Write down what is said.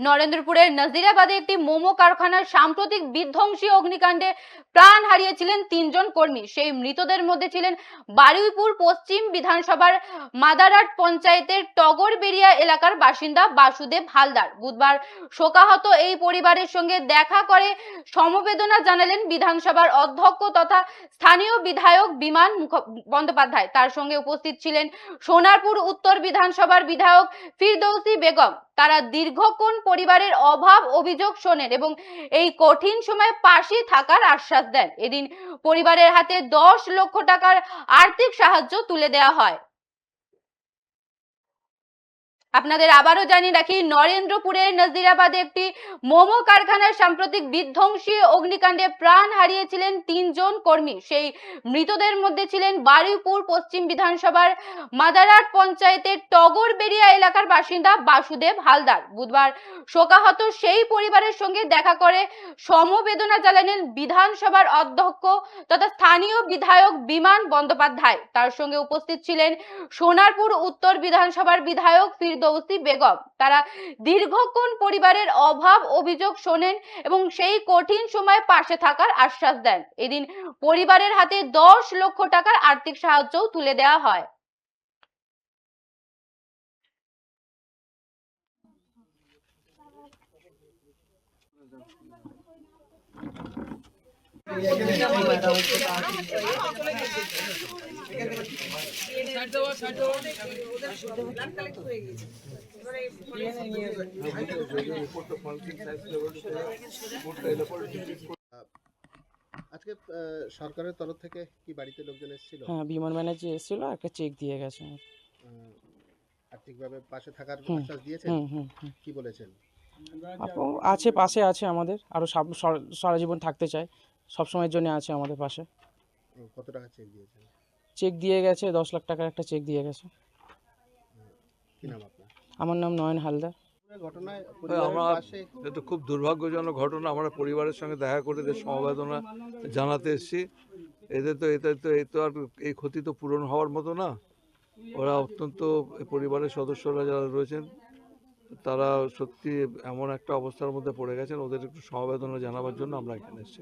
নরেন্দ্রপুরের নাজিরাবাদে একটি মোমো কারখানার সাম্প্রতিক বিধ্বংসী অগ্নিকাণ্ডে প্রাণ হারিয়েছিলেন তিনজন কর্মী। সেই মৃতদের মধ্যে ছিলেন বারুইপুর পশ্চিম বিধানসভার মাদারাট পঞ্চায়েতের টগর টগরবেরিয়া এলাকার বাসিন্দা বাসুদেব হালদার। বুধবার শোকাহত এই পরিবারের সঙ্গে দেখা করে সমবেদনা জানালেন বিধানসভার অধ্যক্ষ তথা স্থানীয় বিধায়ক বিমান মুখ- বন্দ্যোপাধ্যায়। তার সঙ্গে উপস্থিত ছিলেন সোনারপুর উত্তর বিধানসভার বিধায়ক ফিরদৌসি বেগম। তারা দীর্ঘক্ষণ পরিবারের অভাব অভিযোগ শোনেন এবং এই কঠিন সময় পাশে থাকার আশ্বাস দেন। এদিন পরিবারের হাতে দশ লক্ষ টাকার আর্থিক সাহায্য তুলে দেওয়া হয়। আপনাদের আবারও জানিয়ে রাখি, নরেন্দ্রপুরের নজিরাবাদে একটি মোমো কারখানার সাম্প্রতিক বিধ্বংসী অগ্নিকাণ্ডে প্রাণ হারিয়েছিলেন তিনজন কর্মী। সেই মৃতদের মধ্যে ছিলেন বারুইপুর পশ্চিম বিধানসভার মাদারাট পঞ্চায়েতের টগর টগরবেরিয়া এলাকার বাসিন্দা বাসুদেব হালদার। বুধবার শোকাহত সেই পরিবারের সঙ্গে দেখা করে সমবেদনা জানালেন বিধানসভার অধ্যক্ষ তথা স্থানীয় বিধায়ক বিমান বন্দ্যোপাধ্যায়। তার সঙ্গে উপস্থিত ছিলেন সোনারপুর উত্তর বিধানসভার বিধায়ক ফিরদৌসি বেগম। তারা দীর্ঘক্ষণ পরিবারের অভাব অভিযোগ শোনেন এবং সেই কঠিন সময় পাশে থাকার আশ্বাস দেন। এদিন পরিবারের হাতে দশ লক্ষ টাকার আর্থিক সাহায্যও তুলে দেওয়া হয়। আজকে সরকারের তরফ থেকে কি বাড়িতে লোকজন এসেছিল? হ্যাঁ বিমান ব্যানার্জি এসেছিল একটা চেক দিয়ে গেছে। আর্থিকভাবে পাশে থাকার আশ্বাস দিয়েছেন? কি বলেছেন? আছে পাশে আছে আমাদের আরও সারা জীবন থাকতে চায় সব সময়ের জন্য আছে আমাদের পাশে। কত টাকা চেক দিয়েছেন? চেক দিয়ে গেছে দশ লাখ টাকার একটা চেক দিয়ে গেছে। কি আমার নাম নয়ন হালদার। আমরা এটা খুব দুর্ভাগ্যজনক ঘটনা আমরা পরিবারের সঙ্গে দেখা করে এদের সমবেদনা জানাতে এসেছি। এদের তো এতে তো এই তো আর এই ক্ষতি তো পূরণ হওয়ার মতো না। ওরা অত্যন্ত পরিবারের সদস্যরা যারা রয়েছেন তারা সত্যি এমন একটা অবস্থার মধ্যে পড়ে গেছেন। ওদের একটু সমবেদনা জানাবার জন্য আমরা এখানে এসেছি।